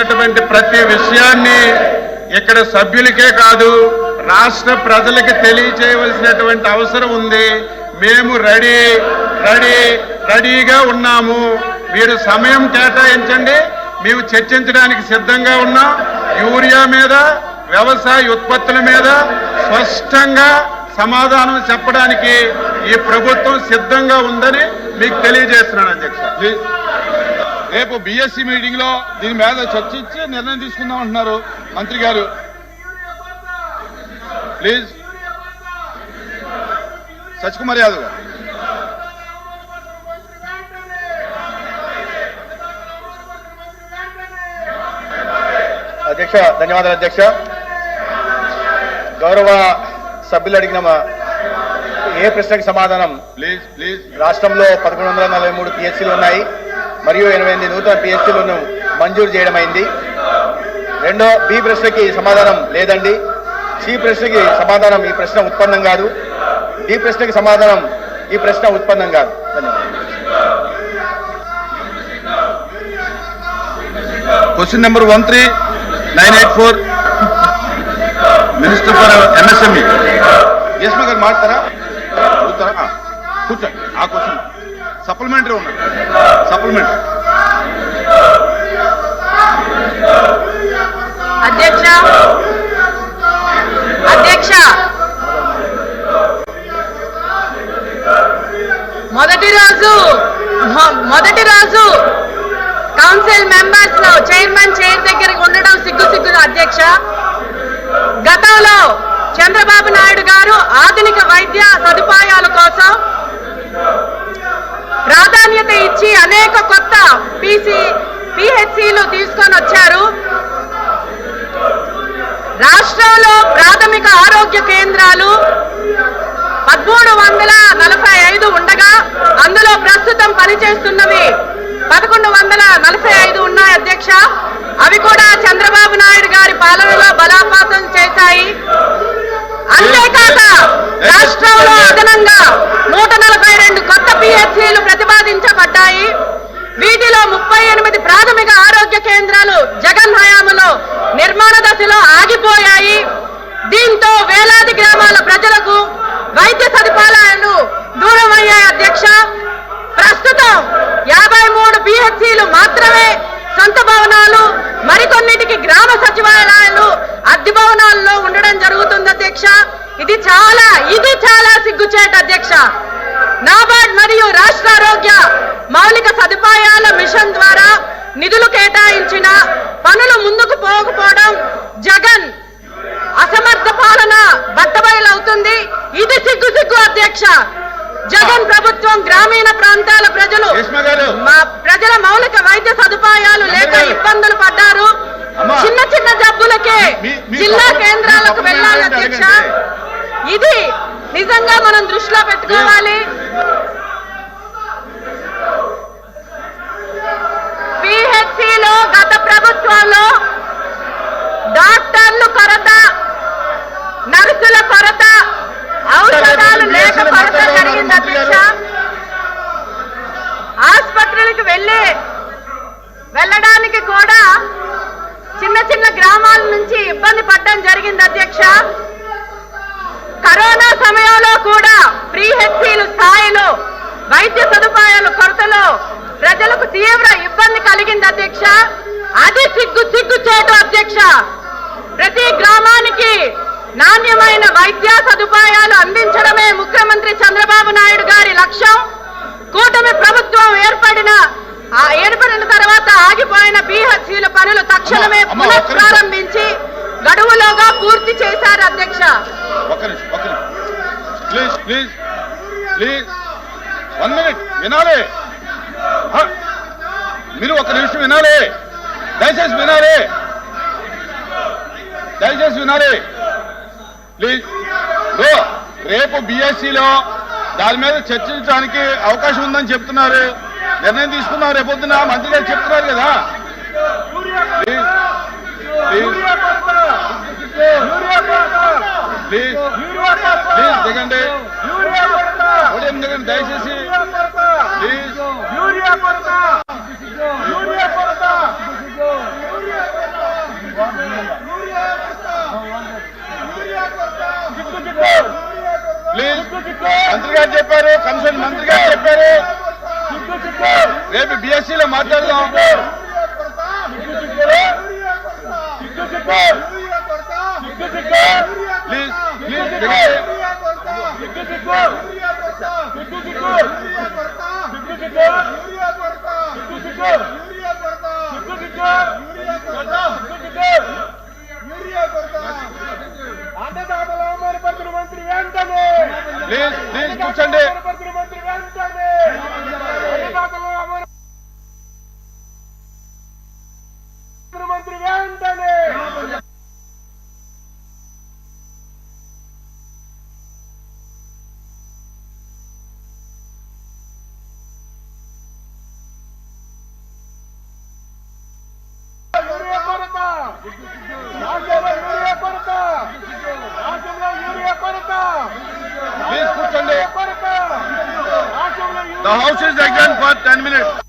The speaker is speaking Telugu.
ఉన్నటువంటి ప్రతి విషయాన్ని ఇక్కడ సభ్యులకే కాదు రాష్ట్ర ప్రజలకి తెలియచేయవలసినటువంటి అవసరం ఉంది. మేము రెడీ రెడీ రెడీగా ఉన్నాము. మీరు సమయం కేటాయించండి. మేము చర్చించడానికి సిద్ధంగా ఉన్నాం. యూరియా మీద వ్యవసాయ ఉత్పత్తుల మీద స్పష్టంగా సమాధానం చెప్పడానికి ఈ ప్రభుత్వం సిద్ధంగా ఉందని మీకు తెలియజేస్తున్నాను అధ్యక్ష. రేపు బిఎస్సి మీటింగ్లో దీని మీద చర్చించి నిర్ణయం తీసుకుందాం అంటున్నారు మంత్రి గారు. ప్లీజ్ సత్యకుమార్ యాదవ్ గారు. అధ్యక్ష ధన్యవాదాలు అధ్యక్ష. గౌరవ సభ్యులు అడిగిన ఏ ప్రశ్నకి సమాధానం? ప్లీజ్ ప్లీజ్ రాష్ట్రంలో పదకొండు వందల నలభై మూడు పిఎస్సీలు ఉన్నాయి. మరియు ఎనభై ఎనిమిది నూతన పిఎస్సీలను మంజూరు చేయడమైంది. రెండో బి ప్రశ్నకి సమాధానం లేదండి. సి ప్రశ్నకి సమాధానం ఈ ప్రశ్న ఉత్పన్నం కాదు. డి ప్రశ్నకి సమాధానం ఈ ప్రశ్న ఉత్పన్నం కాదు. Question number one three nine eight four minister for MSME యశ్మ గారు మాట్లాడతారా? కూర్చోండి. ఆ క్వశ్చన్ సప్లిమెంటరీ ఉన్నారు సప్లిమెంట్ అధ్యక్ష. అధ్యక్ష. మొదటి రోజు మొదటి రోజు కౌన్సిల్ మెంబర్స్లో చైర్మన్ చైర్ దగ్గర ఉండడం సిగ్గు సిగ్గు అధ్యక్ష. గతంలో చంద్రబాబు నాయుడు గారు ఆధునిక వైద్య సదుపాయాల కోసం బీసీ పిహెచ్సిలు తీసుకొని వచ్చారు. రాష్ట్రంలో ప్రాథమిక ఆరోగ్య కేంద్రాలు పదమూడు వందల నలభై ఐదు ఉండగా అందులో ప్రస్తుతం పనిచేస్తున్నవి పదకొండు వందల నలభై ఐదు ఉన్నాయి అధ్యక్ష. అవి కూడా చంద్రబాబు నాయుడు గారి పాలనలో బలాపాతం చేశాయి. అంతేకాక రాష్ట్రంలో అదనంగా నూట నలభై రెండు కొత్త పిహెచ్సిలు ప్రతిపాదించబడ్డాయి. వీటిలో ముప్పై ఎనిమిది ప్రాథమిక ఆరోగ్య కేంద్రాలు జగన్ హయాములో నిర్మాణ దశలో ఆగిపోయాయి. దీంతో వేలాది గ్రామాల ప్రజలకు వైద్య సదుపాయాలు దూరం అయ్యాయి అధ్యక్ష. ప్రస్తుతం యాభై మూడు పిహెచ్సిలు మాత్రమే సొంత భవనాలు మరికొన్నిటికి గ్రామ సచివాలయాలు అద్దె భవనాల్లో ఉండడం జరుగుతుంది అధ్యక్ష. ఇది చాలా ఇది చాలా సిగ్గుచేట అధ్యక్ష. నాబార్డ్ మరియు రాష్ట్ర ఆరోగ్య మౌలిక సదుపాయాల మిషన్ ద్వారా నిధులు కేటాయించిన పనులు పోకపోవడం జగన్ అసమర్థ పాలన బట్టబయలవుతుంది ఇది సిగ్గు సిగ్గు అధ్యక్ష జగన్ ప్రభుత్వం గ్రామీణ ప్రాంతాల ప్రజలు మా ప్రజల మౌలిక వైద్య సదుపాయాలు లేక. ఇబ్బందులు పడ్డారు. చిన్న చిన్న జబ్బులకే జిల్లా కేంద్రాలకు వెళ్ళాలి అధ్యక్ష. ఇది నిజంగా మనం దృష్టిలో పెట్టుకోవాలి పిహెచ్సిలో గత ప్రభుత్వంలో గ్రామాలకు వెళ్ళి వెళ్ళడానికి కూడా చిన్న చిన్న గ్రామాల నుంచి ఇబ్బంది పడడం జరిగింది అధ్యక్ష. కరోనా సమయంలో కూడా ప్రీ హెచ్సీలు స్థాయిలో వైద్య సదుపాయాల కొరతలో ప్రజలకు తీవ్ర ఇబ్బంది కలిగింది అధ్యక్ష. అది సిగ్గు సిగ్గు చేటు అధ్యక్ష. ప్రతి గ్రామానికి నాణ్యమైన వైద్య సదుపాయాలు అందించడమే ముఖ్యమంత్రి చంద్రబాబు నాయుడు గారి లక్ష్యం. కూటమి ప్రభుత్వం ఏర్పడిన ఏర్పడిన తర్వాత ఆగిపోయిన బీహెచ్సీల పనులు తక్షణమే. పునఃప్రారంభించి గడువులోగా పూర్తి చేశారు అధ్యక్ష. Please please please one minute వినాలి. హ, మీరు ఒక నిమిషం వినాలి. దయచేసి వినాలి. దయచేసి వినాలి. ప్లీజ్ రేపు బిఎస్సిలో దాని మీద చర్చించడానికి అవకాశం ఉందని చెప్తున్నారు నిర్ణయం తీసుకున్నాం రేపొద్దున మంత్రి గారు చెప్తున్నారు కదా ప్లీజ్ ప్లీజ్ దిగండి దిగండి దయచేసి మంత్రి గారు చెప్పారు కమిషన్ మంత్రి గారు చెప్పారు. రేపు బిఎస్సీలో మాట్లాడదాం. కొరత రాష్ట్రంలో యూరియా కొరత రాష్ట్రంలో యూరియా కొరత